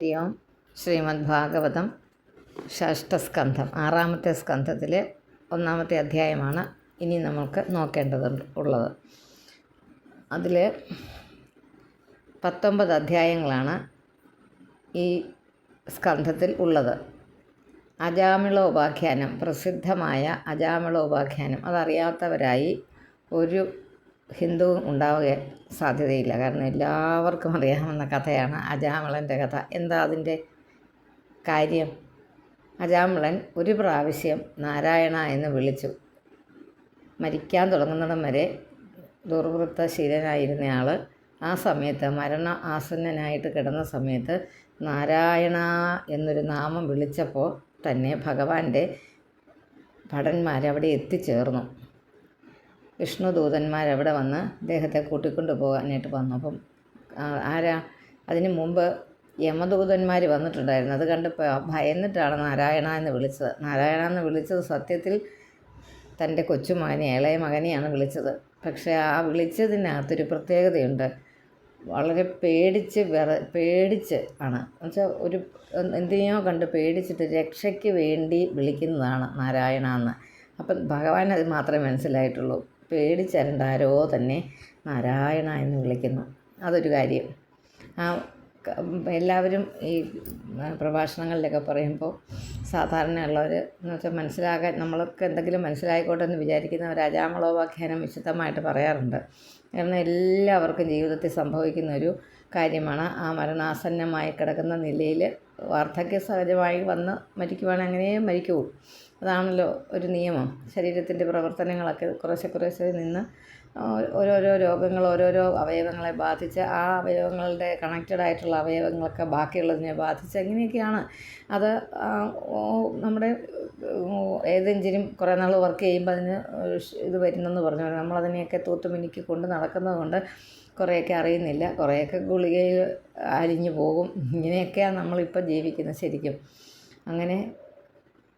ഹരി ഓം ശ്രീമദ് ഭാഗവതം ഷഷ്ടസ്കന്ധം ആറാമത്തെ സ്കന്ധത്തിലെ ഒന്നാമത്തെ അധ്യായമാണ് ഇനി നമ്മൾക്ക് നോക്കേണ്ടതുണ്ട് ഉള്ളത്. അതിൽ പത്തൊമ്പത് അധ്യായങ്ങളാണ് ഈ സ്കന്ധത്തിൽ ഉള്ളത്. അജാമിളോപാഖ്യാനം പ്രസിദ്ധമായ അജാമിളോപാഖ്യാനം അതറിയാത്തവരായി ഒരു ഹിന്ദുവും ഉണ്ടാവുക സാധ്യതയില്ല. കാരണം എല്ലാവർക്കും അറിയാവുന്ന കഥയാണ് അജാമിളന്റെ കഥ. എന്താ അതിന്റെ കാര്യം? അജാമളൻ ഒരു പ്രാവശ്യം നാരായണ എന്ന് വിളിച്ചു. മരിക്കാൻ തുടങ്ങുന്നിടം വരെ ദുർവൃത്തശീലനായിരുന്നയാൾ ആ സമയത്ത് മരണ ആസന്നനായിട്ട് കിടന്ന സമയത്ത് നാരായണ എന്നൊരു നാമം വിളിച്ചപ്പോൾ തന്നെ ഭഗവാന്റെ ഭടന്മാരവിടെ എത്തിച്ചേർന്നു. വിഷ്ണുദൂതന്മാരവിടെ വന്ന് അദ്ദേഹത്തെ കൂട്ടിക്കൊണ്ട് പോകാനായിട്ട് വന്നു. അപ്പം ആരാ? അതിന് മുമ്പ് യമദൂതന്മാർ വന്നിട്ടുണ്ടായിരുന്നു. അത് കണ്ടപ്പോൾ ഭയന്നിട്ടാണ് നാരായണ എന്ന് വിളിച്ചത്. നാരായണ എന്ന് വിളിച്ചത് സത്യത്തിൽ തന്റെ കൊച്ചുമകനെ ഇളയ മകനെയാണ് വിളിച്ചത്. പക്ഷേ ആ വിളിച്ചതിനകത്തൊരു പ്രത്യേകതയുണ്ട്. വളരെ പേടിച്ച് വിറ പേടിച്ച് ആണ്. എന്നുവെച്ചാൽ ഒരു എന്തിനെയോ കണ്ട് പേടിച്ചിട്ട് രക്ഷയ്ക്ക് വേണ്ടി വിളിക്കുന്നതാണ് നാരായണ എന്ന്. അപ്പം ഭഗവാൻ അത് മാത്രമേ മനസ്സിലായിട്ടുള്ളൂ. പേടിച്ചരണ്ട ആരോ തന്നെ നാരായണ എന്ന് വിളിക്കുന്നു. അതൊരു കാര്യം. ആ എല്ലാവരും ഈ പ്രഭാഷണങ്ങളിലൊക്കെ പറയുമ്പോൾ സാധാരണയുള്ളവർ എന്ന് വെച്ചാൽ മനസ്സിലാകാൻ നമ്മൾക്ക് എന്തെങ്കിലും മനസ്സിലായിക്കോട്ടെ എന്ന് വിചാരിക്കുന്ന അജാമളോപാഖ്യാനം വിശുദ്ധമായിട്ട് പറയാറുണ്ട്. കാരണം എല്ലാവർക്കും ജീവിതത്തിൽ സംഭവിക്കുന്ന ഒരു കാര്യമാണ്. ആ മരണാസന്നമായി കിടക്കുന്ന നിലയിൽ വാർദ്ധക്യ സഹജമായി വന്ന് മരിക്കുവാണെങ്കിൽ മരിക്കൂ. അതാണല്ലോ ഒരു നിയമം. ശരീരത്തിന്റെ പ്രവർത്തനങ്ങളൊക്കെ കുറേശ്ശെ കുറേശ്ശെ നിന്ന് ഓരോരോ രോഗങ്ങൾ ഓരോരോ അവയവങ്ങളെ ബാധിച്ച് ആ അവയവങ്ങളുടെ കണക്റ്റഡ് ആയിട്ടുള്ള അവയവങ്ങളൊക്കെ ബാക്കിയുള്ളതിനെ ബാധിച്ച് അങ്ങനെയൊക്കെയാണ് അത് നമ്മുടെ ഏതെങ്കിലും കുറേ നാൾ വർക്ക് ചെയ്യുമ്പോൾ അതിന് ഇത് വരുന്നെന്ന് പറഞ്ഞു. നമ്മളതിനെയൊക്കെ തൂത്തുമിനിക്ക് കൊണ്ട് നടക്കുന്നതുകൊണ്ട് കുറേയൊക്കെ അറിയുന്നില്ല. കുറേയൊക്കെ ഗുളികയിൽ അലിഞ്ഞു പോകും. ഇങ്ങനെയൊക്കെയാണ് നമ്മളിപ്പോൾ ജീവിക്കുന്നത് ശരിക്കും. അങ്ങനെ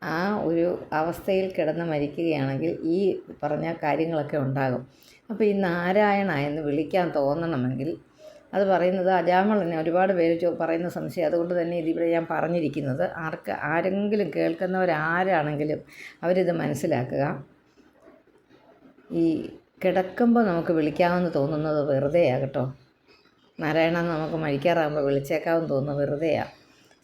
ആ ഒരു അവസ്ഥയിൽ കിടന്ന് മരിക്കുകയാണെങ്കിൽ ഈ പറഞ്ഞ കാര്യങ്ങളൊക്കെ ഉണ്ടാകും. അപ്പോൾ ഈ നാരായണ എന്ന് വിളിക്കാൻ തോന്നണമെങ്കിൽ അത് പറയുന്നത് അജാമളനെ ഒരുപാട് പേര് പറയുന്ന സംശയം. അതുകൊണ്ട് തന്നെ ഇതിവിടെ ഞാൻ പറഞ്ഞിരിക്കുന്നത് ആർക്ക് ആരെങ്കിലും കേൾക്കുന്നവരാരാണെങ്കിലും അവരിത് മനസ്സിലാക്കുക. ഈ കിടക്കുമ്പോൾ നമുക്ക് വിളിക്കാമെന്ന് തോന്നുന്നത് വെറുതെയാ കേട്ടോ. നാരായണ നമുക്ക് മരിക്കാറാകുമ്പോൾ വിളിച്ചേക്കാമെന്ന് തോന്നുന്നത് വെറുതെയാണ്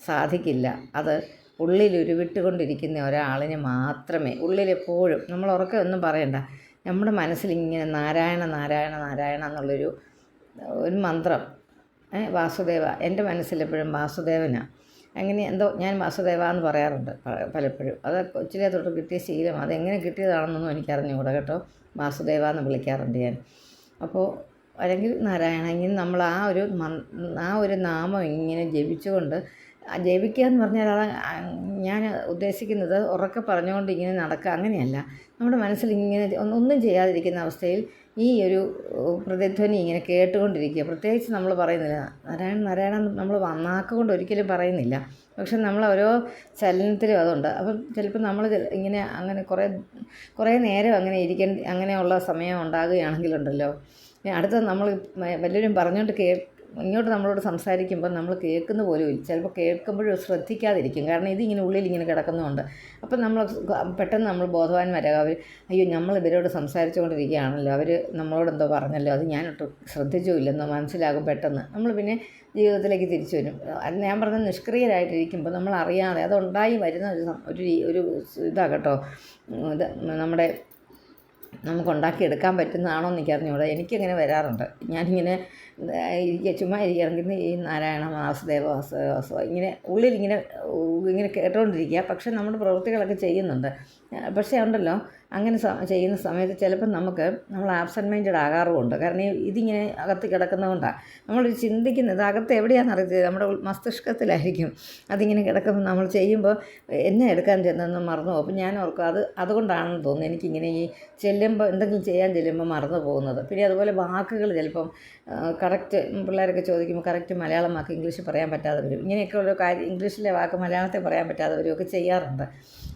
സാധിക്കില്ല. അത് ഉള്ളിൽ ഉരുവിട്ടുകൊണ്ടിരിക്കുന്ന ഒരാളിന് മാത്രമേ ഉള്ളിലെപ്പോഴും നമ്മൾ ഉറക്കെ ഒന്നും പറയണ്ട. നമ്മുടെ മനസ്സിൽ ഇങ്ങനെ നാരായണ നാരായണ നാരായണ എന്നുള്ളൊരു ഒരു മന്ത്രം. വാസുദേവ. എന്റെ മനസ്സിലെപ്പോഴും വാസുദേവനാണ് അങ്ങനെ എന്തോ ഞാൻ വാസുദേവ എന്ന് പറയാറുണ്ട് പലപ്പോഴും. അത് കൊച്ചിലെ തൊട്ട് കിട്ടിയ ശീലം. അതെങ്ങനെ കിട്ടിയതാണെന്നൊന്നും എനിക്കറിഞ്ഞുകൂടെ കേട്ടോ. വാസുദേവ എന്ന് വിളിക്കാറുണ്ട് ഞാൻ. അപ്പോൾ അല്ലെങ്കിൽ നാരായണ. ഇങ്ങനെ നമ്മൾ ആ ഒരു ആ ഒരു നാമം ഇങ്ങനെ ജപിച്ചുകൊണ്ട് ജപിക്കുക എന്ന് പറഞ്ഞാൽ അത് ഞാൻ ഉദ്ദേശിക്കുന്നത് ഉറക്കെ പറഞ്ഞുകൊണ്ട് ഇങ്ങനെ നടക്കുക അങ്ങനെയല്ല. നമ്മുടെ മനസ്സിൽ ഇങ്ങനെ ഒന്നും ചെയ്യാതിരിക്കുന്ന അവസ്ഥയിൽ ഈ ഒരു പ്രതിധ്വനി ഇങ്ങനെ കേട്ടുകൊണ്ടിരിക്കുക. പ്രത്യേകിച്ച് നമ്മൾ പറയുന്നില്ല. നാരായണ നാരായണ നമ്മൾ വന്നാക്കുകൊണ്ട് ഒരിക്കലും പറയുന്നില്ല. പക്ഷെ നമ്മൾ ഓരോ ചലനത്തിലും അതുണ്ട്. അപ്പം ചിലപ്പോൾ നമ്മൾ ഇങ്ങനെ അങ്ങനെ കുറേ കുറേ നേരം അങ്ങനെ ഇരിക്കേണ്ട അങ്ങനെയുള്ള സമയം ഉണ്ടാകുകയാണെങ്കിലുണ്ടല്ലോ. അടുത്ത നമ്മൾ വല്ലവരും പറഞ്ഞുകൊണ്ട് കേ ഇങ്ങോട്ട് നമ്മളോട് സംസാരിക്കുമ്പോൾ നമ്മൾ കേൾക്കുന്ന പോലും ഇല്ല. ചിലപ്പോൾ കേൾക്കുമ്പോഴും ശ്രദ്ധിക്കാതിരിക്കും. കാരണം ഇതിങ്ങനെ ഉള്ളിൽ ഇങ്ങനെ കിടക്കുന്നുണ്ട്. അപ്പം നമ്മൾ പെട്ടെന്ന് നമ്മൾ ബോധവാന്മാരാകും അവർ അയ്യോ നമ്മൾ ഇവരോട് സംസാരിച്ചുകൊണ്ടിരിക്കുകയാണല്ലോ. അവർ നമ്മളോട് എന്തോ പറഞ്ഞല്ലോ. അത് ഞാനൊട്ട് ശ്രദ്ധിച്ചുമില്ലെന്നോ മനസ്സിലാകും പെട്ടെന്ന്. നമ്മൾ പിന്നെ ജീവിതത്തിലേക്ക് തിരിച്ചു വരും. ഞാൻ പറഞ്ഞ നിഷ്ക്രിയരായിട്ടിരിക്കുമ്പോൾ നമ്മൾ അറിയാതെ അതുണ്ടായി വരുന്ന ഒരു ഒരു ഇതാകട്ടോ ഇതാ കേട്ടോ. ഇത് നമ്മുടെ നമുക്ക് ഉണ്ടാക്കിയെടുക്കാൻ പറ്റുന്നതാണോ എന്ന് എനിക്ക് എനിക്കിങ്ങനെ വരാറുണ്ട്. ഞാനിങ്ങനെ ഇരിക്കുക ചുമ്മാ ഇരിക്കുകയാണെങ്കിൽ ഈ നാരായണ വാസുദേവ വാസുദേവ ഇങ്ങനെ ഉള്ളിലിങ്ങനെ ഇങ്ങനെ കേട്ടുകൊണ്ടിരിക്കുക പക്ഷേ നമ്മുടെ പ്രവൃത്തികളൊക്കെ ചെയ്യുന്നുണ്ട്. പക്ഷേ ഉണ്ടല്ലോ അങ്ങനെ ചെയ്യുന്ന സമയത്ത് ചിലപ്പോൾ നമുക്ക് നമ്മൾ ആബ്സെന്റ് മൈൻഡഡ് ആകാറുമുണ്ട്. കാരണം ഇതിങ്ങനെ അകത്ത് കിടക്കുന്നതുകൊണ്ടാണ് നമ്മൾ ചിന്തിക്കുന്നത് അകത്ത് എവിടെയാണെന്ന് അറിയത്തില്ല. നമ്മുടെ മസ്തിഷ്കത്തിലായിരിക്കും അതിങ്ങനെ കിടക്കുമ്പോൾ നമ്മൾ ചെയ്യുമ്പോൾ എന്നെ എടുക്കാൻ ചെന്നെന്ന് മറന്നു പോകും. ഞാൻ ഓർക്കും അത് അതുകൊണ്ടാണെന്ന് തോന്നുന്നു എനിക്കിങ്ങനെ ഈ ചെല്ലുമ്പോൾ എന്തെങ്കിലും ചെയ്യാൻ ചെല്ലുമ്പോൾ മറന്നു പോകുന്നത്. പിന്നെ അതുപോലെ വാക്കുകൾ ചിലപ്പം കറക്റ്റ് പിള്ളേരൊക്കെ ചോദിക്കുമ്പോൾ കറക്റ്റ് മലയാളം വാക്ക് ഇംഗ്ലീഷിൽ പറയാൻ പറ്റാതെ വരും. ഇങ്ങനെയൊക്കെ ഓരോ കാര്യം ഇംഗ്ലീഷിലെ വാക്ക് മലയാളത്തിൽ പറയാൻ പറ്റാതെ വരുമൊക്കെ ചെയ്യാറുണ്ട്.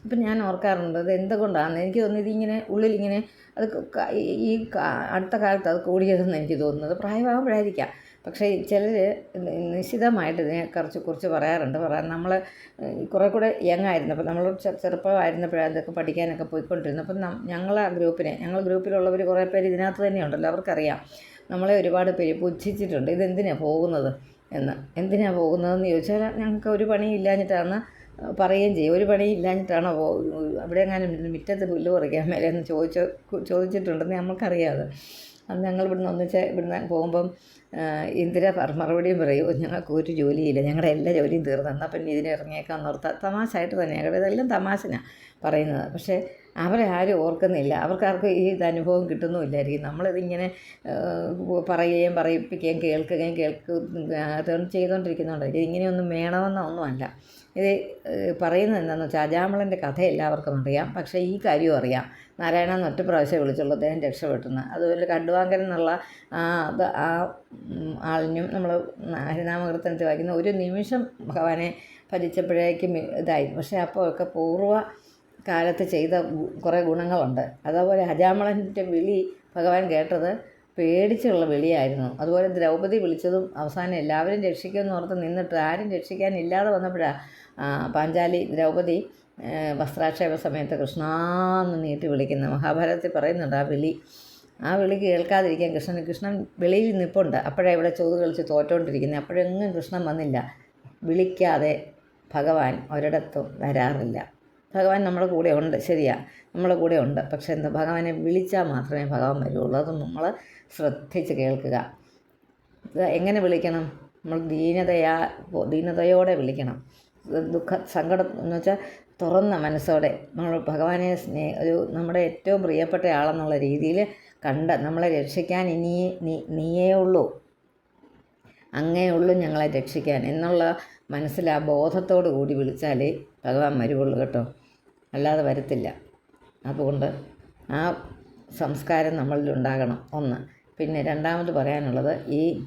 അപ്പം ഞാൻ ഓർക്കാറുണ്ട് അത് എന്തുകൊണ്ടാണ് എനിക്ക് തോന്നുന്നത് ഇതിങ്ങനെ ഉള്ളിലിങ്ങനെ അത് ഈ- അടുത്ത കാലത്ത് അത് കൂടിയതെന്ന് എനിക്ക് തോന്നുന്നത് പ്രായമാകുമ്പോഴായിരിക്കാം. പക്ഷേ ചിലർ നിശ്ചിതമായിട്ട് ഇതിനെ കുറിച്ച് കുറിച്ച് പറയാറുണ്ട്. പറയാൻ നമ്മൾ കുറേ കൂടെ യങ് ആയിരുന്നു. അപ്പോൾ നമ്മൾ ചെറുപ്പമായിരുന്നപ്പോഴാണ് ഇതൊക്കെ പഠിക്കാനൊക്കെ പോയിക്കൊണ്ടിരുന്നത്. അപ്പം ഞങ്ങൾ ആ ഗ്രൂപ്പിനെ ഞങ്ങൾ ഗ്രൂപ്പിലുള്ളവർ കുറേ പേര് ഇതിനകത്ത് തന്നെയുണ്ടല്ലോ. അവർക്കറിയാം. നമ്മളെ ഒരുപാട് പേര് പുച്ഛിച്ചിട്ടുണ്ട്. ഇതെന്തിനാണ് പോകുന്നത് എന്ന്. എന്തിനാണ് പോകുന്നതെന്ന് ചോദിച്ചാൽ ഞങ്ങൾക്ക് ഒരു പണിയും ഇല്ലാഞ്ഞിട്ടാണ് പറയുകയും ചെയ്യും. ഒരു പണി ഇല്ലാഞ്ഞിട്ടാണോ അവിടെ എങ്ങാനും മുറ്റത്ത് പുല്ല് പറിക്കാൻ മേലെ എന്ന് ചോദിച്ചോ ചോദിച്ചിട്ടുണ്ടെന്ന് നമ്മൾക്കറിയാതെ അന്ന് ഞങ്ങൾ ഇവിടുന്ന് ഒന്നിച്ച് ഇവിടുന്ന് പോകുമ്പം ഇന്ദിര മറുപടിയും പറയും "ഓ, ഞങ്ങൾക്ക് ഒരു ജോലിയില്ല. ഞങ്ങളുടെ എല്ലാ ജോലിയും തീർന്നു. എന്നാൽ പിന്നെ ഇതിന് ഇറങ്ങിയേക്കാൻ നിർത്താം. തമാശയായിട്ട് തന്നെയാണ്. ഇതെല്ലാം തമാശനാണ് പറയുന്നത്. പക്ഷേ അവരെ ആരും ഓർക്കുന്നില്ല. അവർക്കാർക്കും ഈ ഇത് അനുഭവം കിട്ടുന്നുമില്ലായിരിക്കും. നമ്മളിതിങ്ങനെ പറയുകയും പറയിപ്പിക്കുകയും കേൾക്കുകയും കേൾക്കുകയും ചെയ്തുകൊണ്ടിരിക്കുന്നുണ്ടായിരിക്കും. ഇങ്ങനെയൊന്നും വേണമെന്നൊന്നുമല്ല. ഇത് ഏഹ്, പറയുന്നത് എന്താണെന്ന് വെച്ചാൽ അജാമളന്റെ കഥ എല്ലാവർക്കും അറിയാം. പക്ഷേ ഈ കാര്യം അറിയാം. നാരായണൻ ഒറ്റ പ്രാവശ്യം വിളിച്ചുള്ളൂ അദ്ദേഹം രക്ഷപ്പെട്ടുന്ന അതുപോലെ കണ്ടുവാങ്കൽ എന്നുള്ള ആ അത് ആ ആളിനും നമ്മൾ ഹരിനാമകീർത്തനത്തിൽ വായിക്കുന്ന ഒരു നിമിഷം ഭഗവാനെ ഭജിച്ചപ്പോഴേക്കും ഇതായി. പക്ഷേ അപ്പോഴൊക്കെ പൂർവ കാലത്ത് ചെയ്ത കുറേ ഗുണങ്ങളുണ്ട്. അതേപോലെ അജാമളന്റെ വിളി ഭഗവാൻ കേട്ടത് പേടിച്ചുള്ള വിളിയായിരുന്നു. അതുപോലെ ദ്രൗപദി വിളിച്ചതും അവസാനം എല്ലാവരും രക്ഷിക്കുമെന്ന് ഓർത്ത് നിന്നിട്ട് ആരും രക്ഷിക്കാനില്ലാതെ വന്നപ്പോഴാണ് പാഞ്ചാലി ദ്രൗപദി വസ്ത്രാക്ഷേപ സമയത്ത് കൃഷ്ണാന്ന് നീട്ടി വിളിക്കുന്ന മഹാഭാരതത്തിൽ പറയുന്നുണ്ട് ആ വിളി. ആ വിളി കേൾക്കാതിരിക്കാൻ കൃഷ്ണൻ കൃഷ്ണൻ വെളിയിൽ നിൽപ്പുണ്ട് അപ്പോഴേ ഇവിടെ ചോത് കളിച്ച് തോറ്റോണ്ടിരിക്കുന്നത് അപ്പോഴെങ്ങും കൃഷ്ണൻ വന്നില്ല. വിളിക്കാതെ ഭഗവാൻ ഒരിടത്തും വരാറില്ല. ഭഗവാൻ നമ്മുടെ കൂടെ ഉണ്ട്. ശരിയാണ് നമ്മുടെ കൂടെ ഉണ്ട്. പക്ഷേ എന്താ ഭഗവാനെ വിളിച്ചാൽ മാത്രമേ ഭഗവാൻ വരുള്ളൂ. അത് നമ്മൾ ശ്രദ്ധിച്ച് കേൾക്കുക. എങ്ങനെ വിളിക്കണം? നമ്മൾ ദീനതയാ ദീനതയോടെ വിളിക്കണം. ദുഃഖ സങ്കടം എന്ന് വെച്ചാൽ തുറന്ന മനസ്സോടെ നമ്മൾ ഭഗവാനെ സ്നേ ഒരു നമ്മുടെ ഏറ്റവും പ്രിയപ്പെട്ട ആളെന്നുള്ള രീതിയിൽ കണ്ട് നമ്മളെ രക്ഷിക്കാൻ ഇനി നീ നീയേ ഉള്ളൂ. അങ്ങേ ഉള്ളൂ ഞങ്ങളെ രക്ഷിക്കാൻ. എന്നുള്ള മനസ്സിൽ ആ ബോധത്തോടു കൂടി വിളിച്ചാലേ ഭഗവാൻ വരുവുള്ളൂ കേട്ടോ. അല്ലാതെ വരത്തില്ല. അതുകൊണ്ട് ആ സംസ്കാരം നമ്മളിൽ ഉണ്ടാകണം. ഒന്ന്. പിന്നെ രണ്ടാമത് പറയാനുള്ളത് ഈ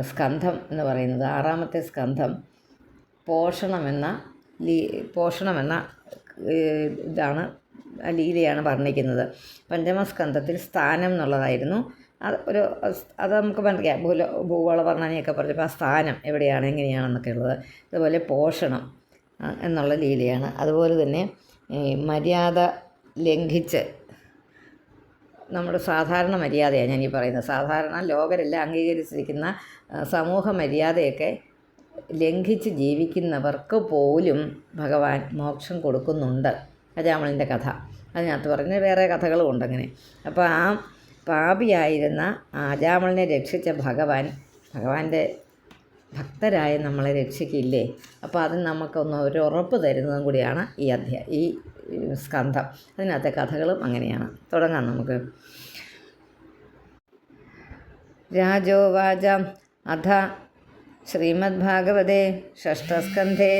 സ്കന്ധം എന്ന് പറയുന്നത് ആറാമത്തെ സ്കന്ധം പോഷണമെന്ന ലീ പോഷണമെന്ന ഇതാണ് ലീലയാണ് വർണിക്കുന്നത്. പഞ്ചമസ്കന്ധത്തിൽ സ്ഥാനം എന്നുള്ളതായിരുന്നു. അത് ഒരു അത് നമുക്ക് മനസ്സിലാക്കാം ഭൂല ഭൂഗോള വർണനയൊക്കെ പറഞ്ഞപ്പോൾ ആ സ്ഥാനം എവിടെയാണ് എങ്ങനെയാണെന്നൊക്കെ ഉള്ളത്. അതുപോലെ പോഷണം എന്നുള്ള ലീലയാണ്. അതുപോലെ തന്നെ മര്യാദ ലംഘിച്ച് നമ്മുടെ സാധാരണ മര്യാദയാണ് ഞാൻ ഈ പറയുന്നത്. സാധാരണ ലോകരെല്ലാം അംഗീകരിച്ചിരിക്കുന്ന സമൂഹ മര്യാദയൊക്കെ ലംഘിച്ച് ജീവിക്കുന്നവർക്ക് പോലും ഭഗവാൻ മോക്ഷം കൊടുക്കുന്നുണ്ട്. അജാമളിന്റെ കഥ. അതിനകത്ത് പറഞ്ഞ വേറെ കഥകളും ഉണ്ട് അങ്ങനെ. അപ്പോൾ ആ പാപിയായിരുന്ന ആജാമളിനെ രക്ഷിച്ച ഭഗവാൻ ഭഗവാന്റെ ഭക്തരായ നമ്മളെ രക്ഷിക്കില്ലേ? അപ്പോൾ അത് നമുക്കൊന്ന് ഒരു ഉറപ്പ് തരുന്നതും കൂടിയാണ് ഈ അധ്യായ ഈ സ്കന്ധം. അതിനകത്തെ കഥകളും അങ്ങനെയാണ്. തുടങ്ങാം നമുക്ക്. രാജോവാച അധ ശ്രീമദ്ഭാഗവതേ ഷഷ്ടസ്കന്ധേ